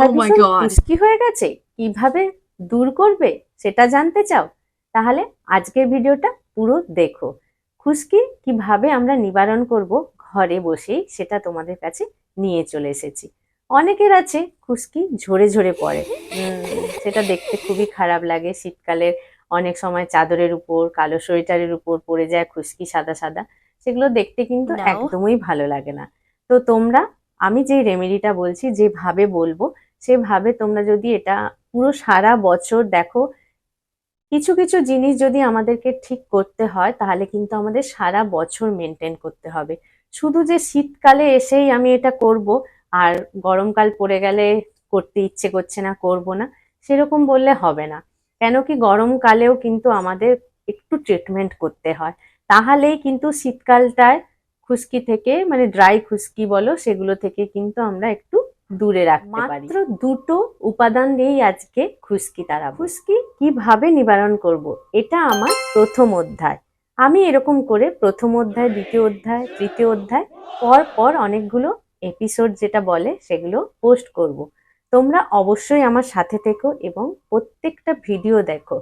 মাথা Oh. খুশকি হয়ে গেছে। কীভাবে দূর করবে সেটা জানতে চাও? তাহলে আজকের ভিডিওটা পুরো দেখো। খুশকি কীভাবে আমরা নিবারণ করব ঘরে বসেই সেটা তোমাদের কাছে নিয়ে চলে এসেছি। অনেকের আছে খুশকি ঝরে ঝরে পড়ে। সেটা দেখতে খুবই খারাপ লাগে। শীতকালের অনেক সময় চাদরের উপর কালো সোয়েটারের উপর পড়ে যায় খুশকি সাদা সাদা। সেগুলো দেখতে কিন্তু একদমই ভালো লাগে না। তো তোমরা আমি যে রেমেডিটা বলছি যেভাবে বলব সেভাবে তোমরা যদি এটা পুরো সারা বছর দেখো, কিছু কিছু জিনিস যদি আমাদেরকে ঠিক করতে হয়, তাহলে কিন্তু আমাদের সারা বছর মেনটেন করতে হবে। শুধু যে শীতকালে এসেই আমি এটা করব, আর গরমকাল পড়ে গেলে করতে ইচ্ছে করছে না, করব না, সেরকম বললে হবে না। কেন কি গরমকালেও কিন্তু আমাদের একটু ট্রিটমেন্ট করতে হয়। তাহলেই কিন্তু শীতকালটায় খুশকি থেকে মানে ড্রাই খুশকি বলো, সেগুলো থেকে কিন্তু আমরা একটু দূরে রাখতে পারি। মাত্র দুটো উপাদান দিয়েই আজকে খুশকি তারা খুশকি কীভাবে নিবারণ করব? এটা আমার প্রথম অধ্যায়। আমি এরকম করে প্রথম অধ্যায় দ্বিতীয় অধ্যায় তৃতীয় অধ্যায় পর পর অনেকগুলো এপিসোড যেটা বলে সেগুলো পোস্ট করব। তোমরা অবশ্যই আমার সাথে থেকো এবং প্রত্যেকটা ভিডিও দেখো।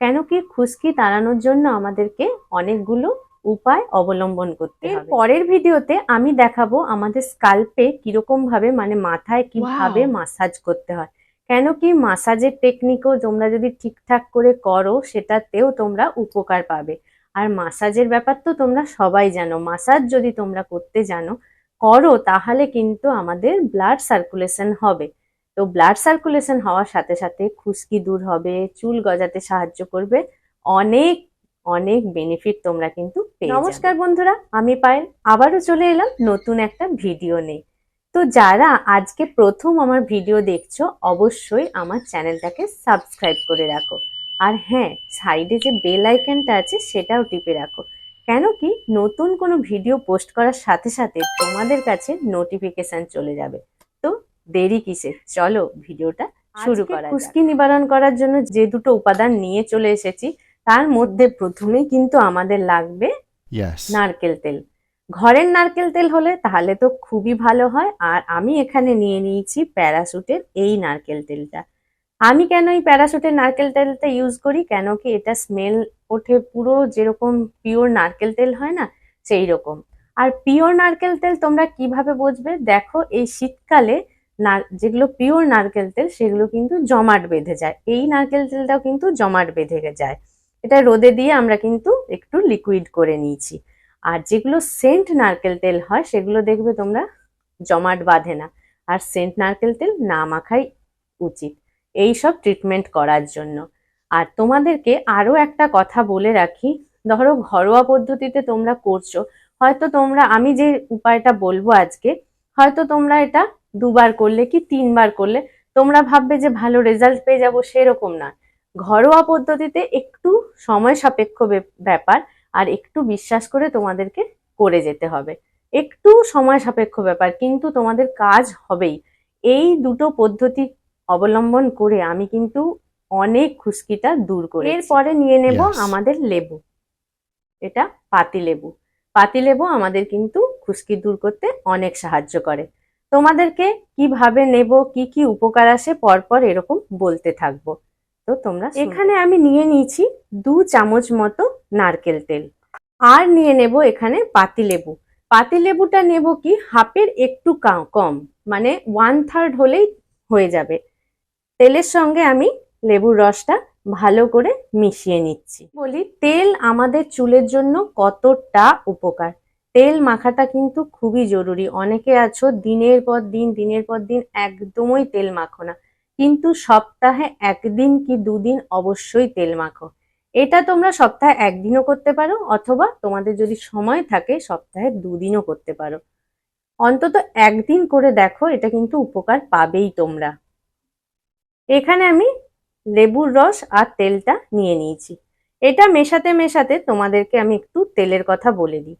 কেন কি খুশকি তাড়ানোর জন্য আমাদেরকে অনেকগুলো উপায় অবলম্বন করতে হবে। পরের ভিডিওতে আমি দেখাবো আমাদের স্কাল্পে কীরকম ভাবে মানে মাথায় কীভাবে. মাসাজ করতে হয়। কেন কি মাসাজের টেকনিকও তোমরা যদি ঠিকঠাক করে করো সেটাতেও তোমরা উপকার পাবে। আর মাসাজের ব্যাপার তো তোমরা সবাই জানো। মাসাজ যদি তোমরা করতে জানো করো তাহলে কিন্তু আমাদের ব্লাড সার্কুলেশন হবে। তো ব্লাড সার্কুলেশন হওয়ার সাথে সাথে খুশকি দূর হবে চুল গজাতে সাহায্য করবে অনেক অনেক বেনিফিট তোমরা কিন্তু পেয়ে নমস্কার বন্ধুরা আমি পায়েল। আবারও চলে এলাম নতুন একটা ভিডিও নেই তো যারা আজকে প্রথম আমার ভিডিও দেখছ অবশ্যই আমার চ্যানেলটাকে সাবস্ক্রাইব করে রাখো। আর হ্যাঁ সাইডে যে বেল আইকনটা আছে সেটাও টিপে রাখো। কেন কি নতুন কোনো ভিডিও পোস্ট করার সাথে সাথে তোমাদের কাছে নোটিফিকেশন চলে যাবে। তো দেরি কিসে চলো ভিডিওটা শুরু করা খুশকি নিবারণ করার জন্য যে দুটো উপাদান নিয়ে চলে এসেছি তার মধ্যে প্রথমেই কিন্তু আমাদের লাগবে নারকেল তেল। ঘরের নারকেল তেল হলে তাহলে তো খুবই ভালো হয়। আর আমি এখানে নিয়ে নিয়েছি প্যারাশুটের এই নারকেল তেলটা। আমি কেন এই প্যারাশুটের নারকেল তেলটা ইউজ করি? কেন কি এটা স্মেল ওঠে পুরো যেরকম পিওর নারকেল তেল হয় না সেই রকম। আর পিওর নারকেল তেল তোমরা কীভাবে বুঝবে? দেখো এই শীতকালে যেগুলো পিওর নারকেল তেল সেগুলো কিন্তু জমাট বেঁধে যায়। এই নারকেল তেলটাও কিন্তু জমাট বেঁধে যায়। এটা রোদে দিয়ে আমরা কিন্তু একটু লিকুইড করে নিয়েছি। আর যেগুলো সেন্ট নারকেল তেল হয়, সেগুলো দেখবে তোমরা জমাট বাঁধে না। আর সেন্ট নারকেল তেল না মাখাই উচিত। এই সব ট্রিটমেন্ট করার জন্য। আর তোমাদেরকে আরও একটা কথা বলে রাখি। ধরো ঘরোয়া পদ্ধতিতে তোমরা করছ, হয়তো তোমরা, আমি যে উপায়টা বলব আজকে, হয়তো তোমরা এটা দুবার করলে কি তিনবার করলে, তোমরা ভাববে যে ভালো রেজাল্ট পেয়ে যাব সেরকম না। ঘরোয়া পদ্ধতিতে একটু সময় সাপেক্ষ ব্যাপার আর একটু বিশ্বাস করে তোমাদেরকে করে যেতে হবে। একটু সময় সাপেক্ষ ব্যাপার কিন্তু তোমাদের কাজ হবেই। এই দুটো পদ্ধতি অবলম্বন করে আমি কিন্তু অনেক খুশকিটা দূর করি এরপরে নিয়ে নেব আমাদের লেবু। এটা পাতি লেবু। পাতি লেবু আমাদের কিন্তু খুশকি দূর করতে অনেক সাহায্য করে। তোমাদেরকে কীভাবে নেব কি কি উপকার আসে পরপর এরকম বলতে থাকব। তো তোমরা এখানে আমি নিয়ে নিয়েছি দু চামচ মতো নারকেল তেল। আর নিয়ে নেব এখানে পাতিলেবু পাতিলেবুটা নেব কি হাফের একটু কম মানে ওয়ান থার্ড হলেই হয়ে যাবে। তেলের সঙ্গে আমি লেবুর রসটা ভালো করে মিশিয়ে নিচ্ছি। বলি তেল আমাদের চুলের জন্য কতটা উপকার। তেল মাখাটা কিন্তু খুবই জরুরি। অনেকে আছো দিনের পর দিন দিনের পর দিন একদমই তেল মাখো না। কিন্তু সপ্তাহে একদিন কি দুদিন অবশ্যই তেল মাখো। এটা তোমরা সপ্তাহে একদিনও করতে পারো অথবা তোমাদের যদি সময় থাকে সপ্তাহে দুদিনও করতে পারো। অন্তত একদিন করে দেখো, এটা কিন্তু উপকার পাবেই তোমরা। এখানে আমি লেবুর রস আর তেলটা নিয়ে নিয়েছি। এটা মেশাতে মেশাতে তোমাদেরকে আমি একটু তেলের কথা বলে দিই।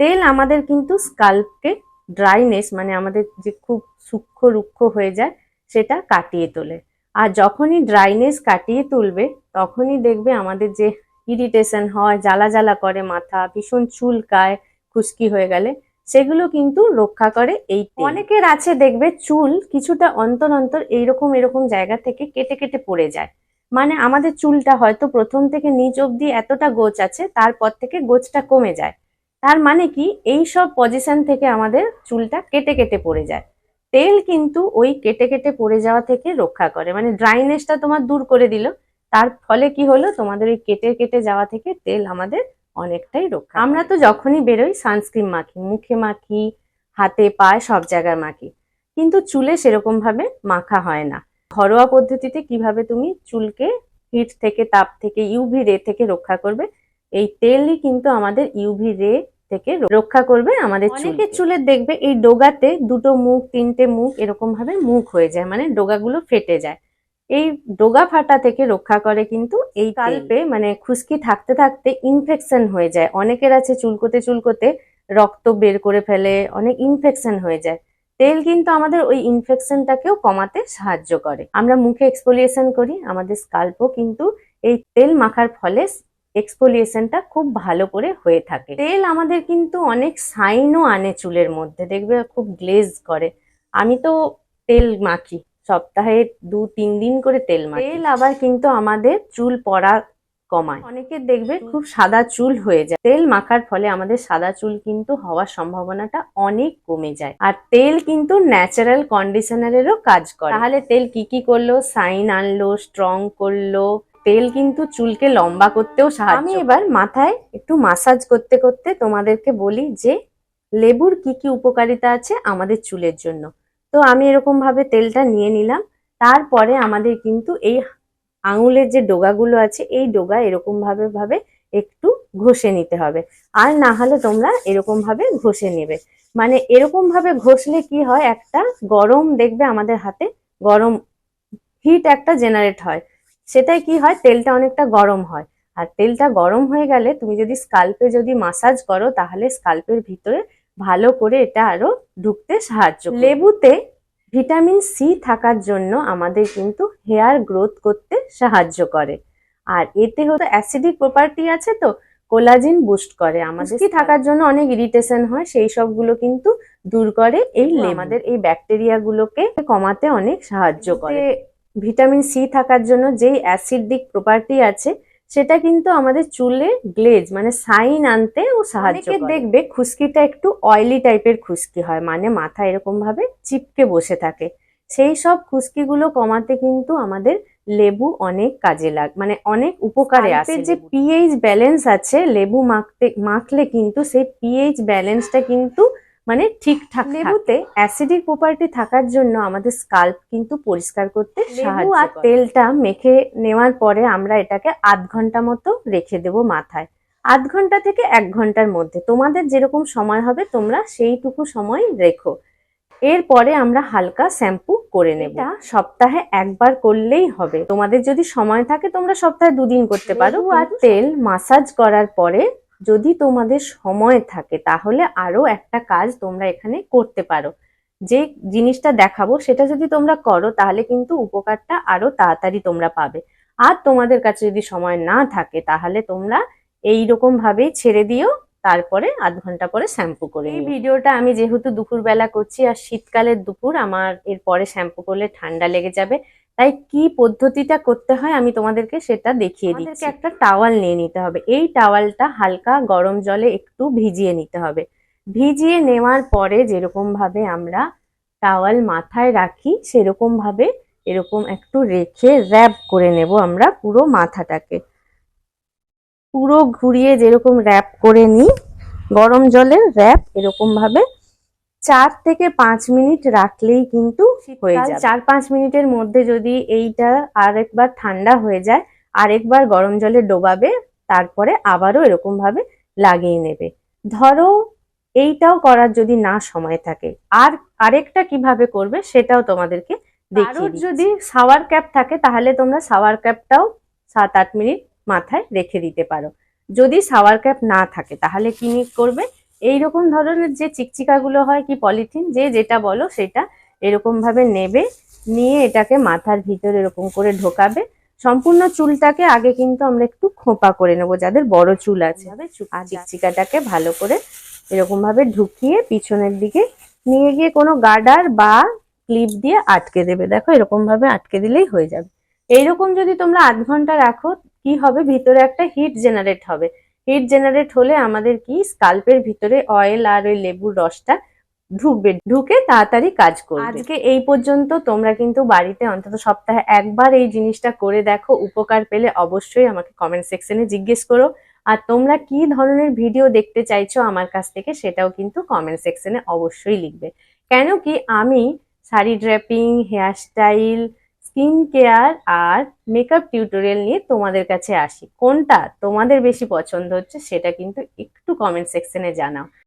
তেল আমাদের কিন্তু স্কাল্পকে ড্রাইনেস মানে আমাদের যে খুব সূক্ষ্ম রুক্ষ হয়ে যায় সেটা কাটিয়ে তোলে। আর যখনই ড্রাইনেস কাটিয়ে তুলবে, তখনই দেখবে আমাদের যে ইরিটেশন হয়, জ্বালা জ্বালা করে মাথা, ভীষণ চুলকায়, খুশকি হয়ে গেলে, সেগুলো কিন্তু রক্ষা করে এই অনেকের আছে দেখবে চুল কিছুটা অন্তর অন্তর এইরকম এরকম জায়গা থেকে কেটে কেটে পড়ে যায়। মানে আমাদের চুলটা হয়তো প্রথম থেকে নিচ অব্দি এতটা গোছ আছে, তারপর থেকে গোছটা কমে যায়। তার মানে কি এই সব পজিশন থেকে আমাদের চুলটা কেটে কেটে পড়ে যায়। তেল কিন্তু ওই কেটে কেটে পড়ে যাওয়া থেকে রক্ষা করে। মানে ড্রাইনেসটা তোমার দূর করে দিল। তার ফলে কি হলো? তোমাদের ওই কেটে কেটে যাওয়া থেকে তেল আমাদের অনেকটাই রক্ষা আমরা তো যখনই বেরোই সানস্ক্রিন মাখি, মুখে মাখি, হাতে পায়ে সব জায়গায় মাখি। কিন্তু চুলে সেরকম ভাবে মাখা হয় না। ঘরোয়া পদ্ধতিতে কীভাবে তুমি চুলকে হিট থেকে, তাপ থেকে ইউভি রে থেকে রক্ষা করবে, এই তেলই কিন্তু আমাদের ইউভি রে থেকে রক্ষা করবে আমাদের অনেকের চুলের দেখবে এই ডোগাতে দুটো মুখ তিনটে মুখ এরকম ভাবে মুখ হয়ে যায় মানে ডোগাগুলো ফেটে যায়। এই ডোগা ফাটা থেকে রক্ষা করে কিন্তু এই কাল্পে মানে খুশকি থাকতে থাকতে ইনফেকশন হয়ে যায়। অনেকের আছে চুলকোতে চুলকোতে রক্ত বের করে ফেলে অনেক ইনফেকশন হয়ে যায়। তেল কিন্তু আমাদের ওই ইনফেকশনটাকেও কমাতে সাহায্য করে। আমরা মুখে এক্সপোলিয়েশন করি আমাদের স্কাল্পও কিন্তু এই তেল মাখার ফলে এক্সফোলিয়েশনটা খুব ভালো করে হয়ে থাকে। তেল আমাদের কিন্তু অনেক সাইনও আনে চুলের মধ্যে, দেখবে খুব গ্লেজ করে। আমি তো তেল মাখি, সপ্তাহে দু, তিন দিন করে তেল মাখি। তেল আবার কিন্তু আমাদের চুল পড়া কমায়। অনেকে দেখবে খুব সাদা চুল হয়ে যায়। তেল মাখার ফলে আমাদের সাদা চুল কিন্তু হওয়ার সম্ভাবনাটা অনেক কমে যায়। আর তেল কিন্তু ন্যাচারাল কন্ডিশনারেরও কাজ করে। তাহলে তেল কি কি করল? সাইন আনলো স্ট্রং করল তেল কিন্তু চুলকে লম্বা করতেও সাহায্য আমি এবার মাথায় একটু মাসাজ করতে করতে তোমাদেরকে বলি যে লেবুর কি কি উপকারিতা আছে আমাদের চুলের জন্য? তো আমি এরকম ভাবে তেলটা নিয়ে নিলাম। তারপরে আমাদের কিন্তু এই আঙুলের যে ডোগাগুলো আছে এই ডোগা এরকম ভাবে ভাবে একটু ঘষে নিতে হবে। আর না হলে তোমরা এরকম ভাবে ঘষে নেবে। মানে এরকম ভাবে ঘষলে কি হয় একটা গরম দেখবে আমাদের হাতে গরম হিট একটা জেনারেট হয়। সেটাই কি হয়? তেলটা অনেকটা গরম হয়। আর তেলটা গরম হয়ে গেলে তুমি যদি স্কাল্পে যদি মাসাজ করো তাহলে স্কাল্পের ভিতরে ভালো করে এটা আরও ঢুকতে সাহায্য লেবুতে ভিটামিন সি থাকার জন্য আমাদের কিন্তু হেয়ার গ্রোথ করতে সাহায্য করে। আর এতে হতো অ্যাসিডিক প্রপার্টি আছে তো কোলাজিন বুস্ট করে। আমাদের কি থাকার জন্য অনেক ইরিটেশন হয় সেই সবগুলো কিন্তু দূর করে এই। আমাদের এই ব্যাকটেরিয়া গুলোকে কমাতে অনেক সাহায্য করে। ভিটামিন সি থাকার জন্য যেই অ্যাসিডিক প্রপার্টি আছে সেটা কিন্তু আমাদের চুলে গ্লেজ মানে সাইন আনতে ও সাহায্য করে। দেখবে খুশকিটা একটু অয়েলি টাইপের খুশকি হয় মানে মাথা এরকম ভাবে চিপকে বসে থাকে। সেই সব খুশকিগুলো কমাতে কিন্তু আমাদের লেবু অনেক কাজে লাগ মানে অনেক উপকারে আসে যে পিএইচ ব্যালেন্স আছে লেবু মাখতে মাখলে কিন্তু সেই পিএইচ ব্যালেন্সটা কিন্তু মানে ঠিকঠাক লেবুতে অ্যাসিডিক প্রপার্টি থাকার জন্য আমাদের স্কাল্প কিন্তু পরিষ্কার করতে লেবু আর তেলটা মেখে নেওয়ার পরে আমরা এটাকে আধ ঘণ্টা মতো রেখে দেব মাথায়। আধ ঘণ্টা থেকে এক ঘণ্টার মধ্যে। তোমাদের যেরকম সময় হবে তোমরা সেইটুকু সময় রেখো। এরপরে আমরা হালকা শ্যাম্পু করে নেব। এটা সপ্তাহে একবার করলেই হবে। তোমাদের যদি সময় থাকে তোমরা সপ্তাহে দুদিন করতে পারো। আর তেল মাসাজ করার পরে যদি তোমাদের সময় থাকে তাহলে আরও একটা কাজ তোমরা এখানে করতে পারো। যে জিনিসটা দেখাবো সেটা যদি তোমরা করো তাহলে কিন্তু উপকারটা আরও তাড়াতাড়ি তোমরা পাবে। আর তোমাদের কাছে যদি সময় না থাকে তাহলে তোমরা এই রকম ভাবেই ছেড়ে দিও তারপরে আধ ঘণ্টা পরে শ্যাম্পু করে এই ভিডিওটা আমি যেহেতু দুপুরবেলা করছি আর শীতকালের দুপুর আমার এরপরে শ্যাম্পু করলে ঠান্ডা লেগে যাবে। তাই কি পদ্ধতিটা করতে হয় আমি তোমাদেরকে সেটা দেখিয়ে দিচ্ছি। একটা টাওয়াল নিয়ে নিতে হবে। এই টাওয়ালটা হালকা গরম জলে একটু ভিজিয়ে নিতে হবে। ভিজিয়ে নেওয়ার পরে যেরকম ভাবে আমরা টাওয়াল মাথায় রাখি সেরকম ভাবে এরকম একটু রেখে র্যাপ করে নেব আমরা পুরো মাথাটাকে। পুরো ঘুরিয়ে যেরকম র্যাপ করে নিই গরম জলের র্যাপ এরকম ভাবে চার থেকে পাঁচ মিনিট রাখলেই কিন্তু হয়ে যায় চার পাঁচ মিনিটের মধ্যে যদি এইটা আরেকবার ঠান্ডা হয়ে যায় আরেকবার গরম জলে ডোবাবে তারপরে আবারও এরকম ভাবে লাগিয়ে নেবে। ধরো এইটাও করার যদি না সময় থাকে আর আরেকটা কীভাবে করবে সেটাও তোমাদেরকে দেখিয়ে যদি সাওয়ার ক্যাপ থাকে তাহলে তোমরা সাওয়ার ক্যাপটাও সাত আট মিনিট মাথায় রেখে দিতে পারো। যদি সাওয়ার ক্যাপ না থাকে তাহলে কি করবে? এই রকম ধরনের যে চিকচিকাগুলো হয় কি পলিথিন যে যেটা বলো সেটা এরকম ভাবে নেবে নিয়ে এটাকে মাথার ভিতরে এরকম করে ঢোকাবে। সম্পূর্ণ চুলটাকে আগে কিন্তু আমরা একটু খোঁপা করে নেব যাদের বড় চুল আছে। আর চিকচিকাটাকে ভালো করে এরকম ভাবে ঢুকিয়ে পিছনের দিকে নিয়ে গিয়ে কোনো গার্ডার বা ক্লিপ দিয়ে আটকে দেবে। দেখো এরকম ভাবে আটকে দিলেই হয়ে যাবে। এইরকম যদি তোমরা আধ ঘণ্টা রাখো কি হবে? ভিতরে একটা হিট জেনারেট হবে। হিট জেনারেট হলে আমাদের কি? স্কাল্পের ভিতরে অয়েল আর ওই লেবুর রসটা ঢুকবে ঢুকে তাড়াতাড়ি কাজ করবে। আজকে এই পর্যন্ত তোমরা কিন্তু বাড়িতে অন্তত সপ্তাহে একবার এই জিনিসটা করে দেখো উপকার পেলে অবশ্যই আমাকে কমেন্ট সেকশনে জিজ্ঞেস করো। আর তোমরা কি ধরনের ভিডিও দেখতে চাইছো আমার কাছ থেকে সেটাও কিন্তু কমেন্ট সেকশনে অবশ্যই লিখবে। কেন কি আমি sari draping hairstyle skin care আর মেকআপ টিউটোরিয়াল নিয়ে তোমাদের কাছে আসি। কোনটা তোমাদের বেশি পছন্দ হচ্ছে সেটা কিন্তু একটু কমেন্ট সেকশনে জানাও।